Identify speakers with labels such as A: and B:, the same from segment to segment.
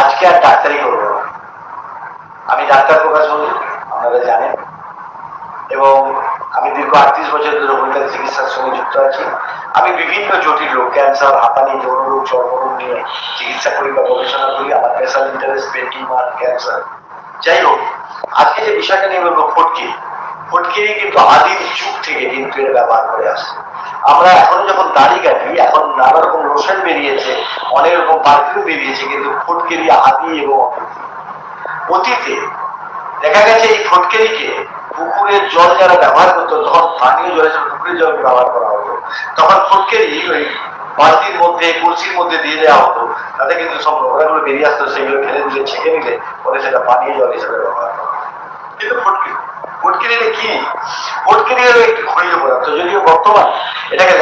A: আজকে আর ডাক্তারি করব আমি ডাক্তার প্রকাশ বলি আপনারা জানেন। এবং আমি দীর্ঘ আটত্রিশ বছর ধরে হোমিওপ্যাথি চিকিৎসার সঙ্গে যুক্ত আছি। আমি বিভিন্ন জটিল রোগ, ক্যান্সার, হাঁপানি যৌন রোগ চর্মরোগ নিয়ে চিকিৎসা করি বা গবেষণা করি। আমার স্পেশাল ইন্টারেস্ট পেন টিউমার ক্যান্সার। যাই হোক, আজকে যে বিষয়টা নিয়ে বলব ফটকি ফটকিরই কিন্তু আদিম যুগ থেকে কিন্তু এর ব্যবহার করে আসছে। আমরা এখন যখন দাড়ি কাটি, এখন নানা রকম লোশন বেরিয়েছে, অনেক রকম পারফিউম বেরিয়েছে, কিন্তু ফটকিরি আদি এবং অতীতে দেখা গেছে এই ফটকেরিকে পুকুরের জল যারা ব্যবহার করতো তখন পানীয় জলের জন্য পুকুরের জল ব্যবহার করা হতো, তখন ফটকেরি ওই বালতির মধ্যে কলসির মধ্যে দিয়ে দেওয়া হতো তাতে কিন্তু সব নোংরাগুলো বেরিয়ে আসতো, সেগুলো ফেলে দিলে, ছেঁকে নিলে, পরে সেটা পানীয় জল হিসেবে ব্যবহার করা। কিন্তু ফটকিরি কি? একটি পদার্থ যদিও বর্তমান এটাকে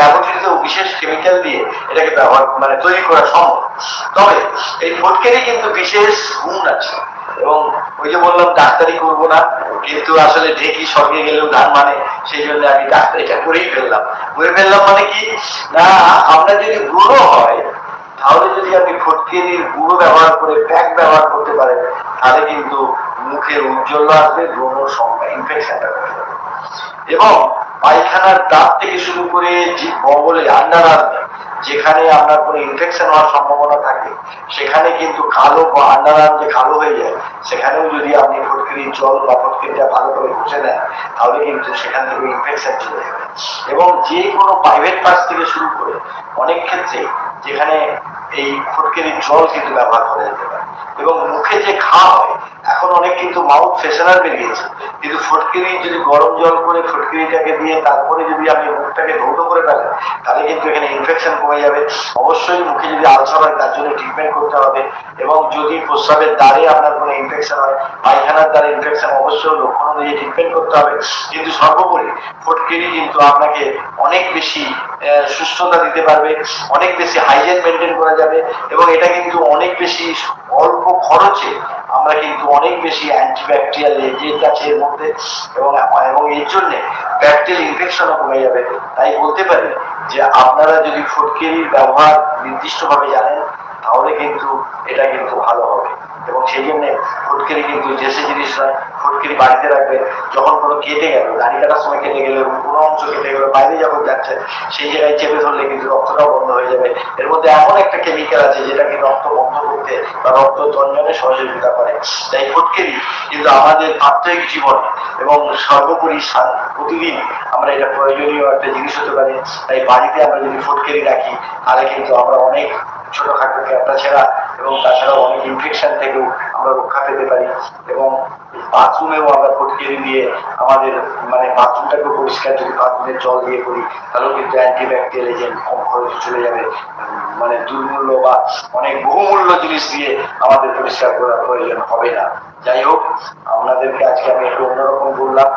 A: বিশেষ কেমিক্যাল দিয়ে এটাকে ব্যবহার মানে তৈরি করা সম্ভব। তবে এই কিন্তু বিশেষ গুণ আছে। এবং ওই যে বললাম, ডাক্তারি করব না, কিন্তু আসলে ঢেকি স্বর্গে গেলেও ধান মানে সেই জন্য আমি ডাক্তারিটা করেই ফেললাম। করে ফেললাম মানে কি? না, আমরা যদি গুঁড়ো হয় তাহলে যদি আপনি ফটকিরির গুঁড়ো ব্যবহার করে প্যাক ব্যবহার করতে পারেন, তাহলে কিন্তু মুখের উজ্জ্বল আসবে ব্রণর সংখ্যা ইনফেকশনটা এবং পায়খানার দাঁত থেকে শুরু করে যে বগলে আন্ডার আসবে, যেখানে আপনার কোনো ইনফেকশন হওয়ার সম্ভাবনা থাকে, সেখানে কিন্তু কালো বা আন্ডার যে কালো হয়ে যায়, সেখানেও যদি আপনি ফটকিরির জল বা ফটকিরিটা ভালো করে ঘষে নেন, তাহলে কিন্তু সেখান থেকে ইনফেকশন চলে যাবে। এবং যে কোনো প্রাইভেট পাস থেকে শুরু করে অনেক ক্ষেত্রে যেখানে এই ফটকিরির জল কিন্তু ব্যবহার করা যেতে পারে। এবং মুখে যে ঘা হয় এখন অনেক কিন্তু মাউথ ফ্রেশনার বেরিয়েছে। কিন্তু ফটকিরি যদি গরম জল করে ফটকিরিটাকে দিয়ে তারপরে যদি আপনি মুখটাকে ধৌত করে ফেলেন তাহলে কিন্তু এখানে ইনফেকশন কমে যাবে। অবশ্যই মুখে যদি আলসার হয়, তার জন্য ট্রিটমেন্ট করতে হবে। এবং যদি প্রস্রাবের দ্বারে আপনার কোনো ইনফেকশন হয়, পায়খানার দ্বারা ইনফেকশন অবশ্যই লক্ষণ অনুযায়ী ট্রিটমেন্ট করতে হবে। কিন্তু সর্বোপরি ফটকিরি কিন্তু আপনাকে অনেক বেশি সুস্থতা দিতে পারবে, অনেক বেশি হাইজেন মেনটেন করা যাবে। এবং এটা কিন্তু অনেক বেশি অল্প খরচে আমরা কিন্তু অনেক বেশি অ্যান্টিব্যাকটেরিয়াল এজেন্ট আছে এর মধ্যে এবং এবং এর জন্যে ব্যাকটেরিয়াল ইনফেকশনও কমে যাবে। তাই বলতে পারি যে আপনারা যদি ফটকেরির ব্যবহার নির্দিষ্টভাবে জানেন, তাহলে কিন্তু এটা কিন্তু ভালো হবে। এবং সেই জন্যে ফটকেরি কিন্তু দেশে জিনিস নয় ফটকেরি বাড়িতে রাখবেন, যখন কোনো কেটে গেল, দাড়ি কাটার সময় কেটে গেলে কোনো অংশ কেটে গেলে, বাইরে যখন যাচ্ছে, সেই জায়গায় চেপে ধরলে কিন্তু রক্তটাও বন্ধ হয়ে যাবে। এর মধ্যে এমন একটা কেমিক্যাল আছে যেটা কি রক্ত করতে বা রক্ত তঞ্জনে সহযোগিতা করে। তাই প্রত্যেকেরই কিন্তু আমাদের আত্মিক জীবন এবং সর্বোপরি প্রতিদিন আমরা এটা প্রয়োজনীয় একটা জিনিস হতে পারে। তাই বাড়িতে আমরা যদি ফটকেরি রাখি, তাহলে কিন্তু আমরা অনেক ছোটখাটো ক্যাপটা ছাড়া এবং তাছাড়াও অনেক ইনফেকশন থেকেও আমরা রক্ষা পেতে পারি এবং বাথরুমেও আমরা ফটকেরি দিয়ে আমাদের মানে বাথরুমটাকে পরিষ্কার যদি বাথরুমের জল দিয়ে করি, তাহলেও কিন্তু অ্যান্টিব্যাকটেরিয়াল এজেন্ট কম খরচে চলে যাবে। মানে দুর্মূল্য বা অনেক বহুমূল্য জিনিস দিয়ে আমাদের পরিষ্কার করার প্রয়োজন হবে না। যাই হোক, আপনাদেরকে আজকে আমি একটু অন্যরকম বললাম।